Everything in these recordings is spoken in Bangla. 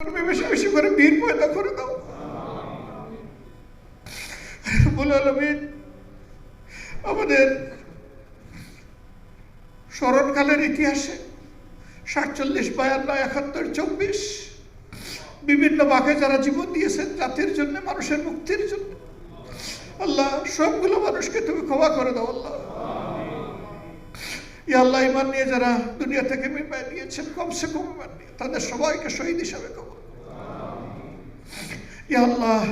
তুমি বেশি বেশি করে বীর পয়দা করে দাও। রব্বুল আলমিন আমাদের স্মরণকালের ইতিহাসে সাতচল্লিশ, বায়ান্ন, একাত্তর, চব্বিশ, বিভিন্ন বাঘে যারা জীবন দিয়েছেন জাতির জন্য, মানুষের মুক্তির জন্য, আল্লাহ সবগুলো মানুষকে তুমি ক্ষমা করে দাও, আল্লাহ। আল্লাহ ইমান নিয়ে যারা দুনিয়া থেকে বিদায় নিয়েছেন, কমসে কম ইমান নিয়ে, তাদের সবাইকে শহীদ হিসাবে কবর আল্লাহ,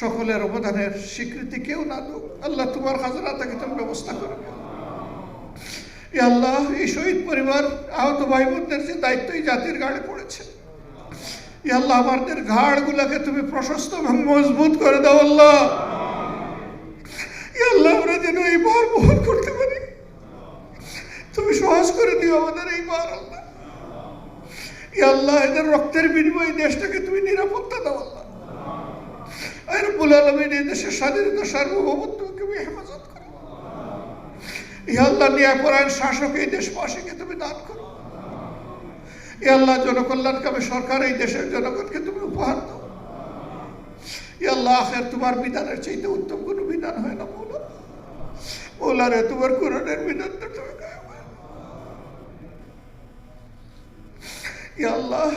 সকলের অবদানের স্বীকৃতি কেউ না দো আল্লাহ তোমার হাজারা থেকে তুমি ব্যবস্থা করে দিও। আল্লাহ, এই শহীদ পরিবার, আহত ভাই বোনদের যে দায়িত্ব এই জাতির গাড়ে পড়েছে আল্লাহ, আমাদের ঘাড়গুলোকে তুমি প্রশস্ত এবং মজবুত করে দাও আল্লাহ আল্লাহ, আমরা যেন এই বার বহন করতে পারি তুমি করে আমাদের এই বার আল্লাহ। আল্লাহ এদের রক্তের বিনিময়ে দেশটাকে তুমি নিরাপত্তা দাও আল্লাহ। রব্বুল আলমিন এই দেশের স্বাধীনতা, সার্বভৌমত্বকে তুমি হেফাজত করো। ইয়া আল্লাহ ন্যায়পরায়ণ শাসক এই দেশবাসীকে তুমি দান করো। ইয়া জনকল্যাণকামী সরকার এই দেশের জনগণকে তুমি উপহার দাও। ইয়া আল্লাহ আখের তোমার বিধানের চাইতে উত্তম কোনো বিধান হয় না, মৌলা। মৌলারে, তোমার কোরআনের বিধানটা তুমি কায়েম হয়। ইয়া আল্লাহ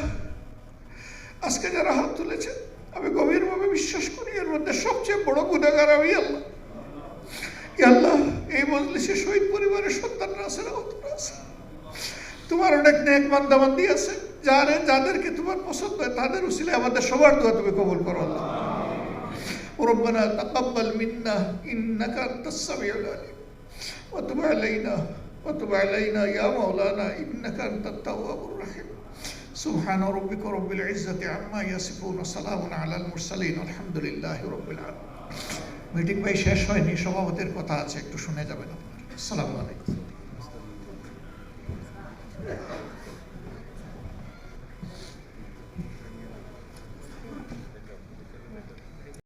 আজকে যারা হাত তুলেছে আমি গভীরভাবে বিশ্বাস করি এর মধ্যে সবচেয়ে বড় গুণাগার আমি আল্লাহ ইয়া আল্লাহ এই মজলিসে শহীদ পরিবারের সন্তানরা আছে না অতটা আছে তোমার অনেক নেক বান্দাবান্দি আছে যারে যাদেরকে তোমার পছন্দ হয় তাদের উসিলে আমাদের সবার দোয়া তুমি কবুল করো আল্লাহ ربنا تقبل منا إنك أنت السميع العليم وتب علينا وتب علينا يا مولانا إنك أنت التواب الرحيم سبحان ربك رب العزة عما يصفون وسلام على المرسلين والحمد لله رب العالمين মিটিং ভাই শেষ হয়নি সভাপতির কথা আছে একটু শুনে যাবেন আপনার আসসালামু আলাইকুম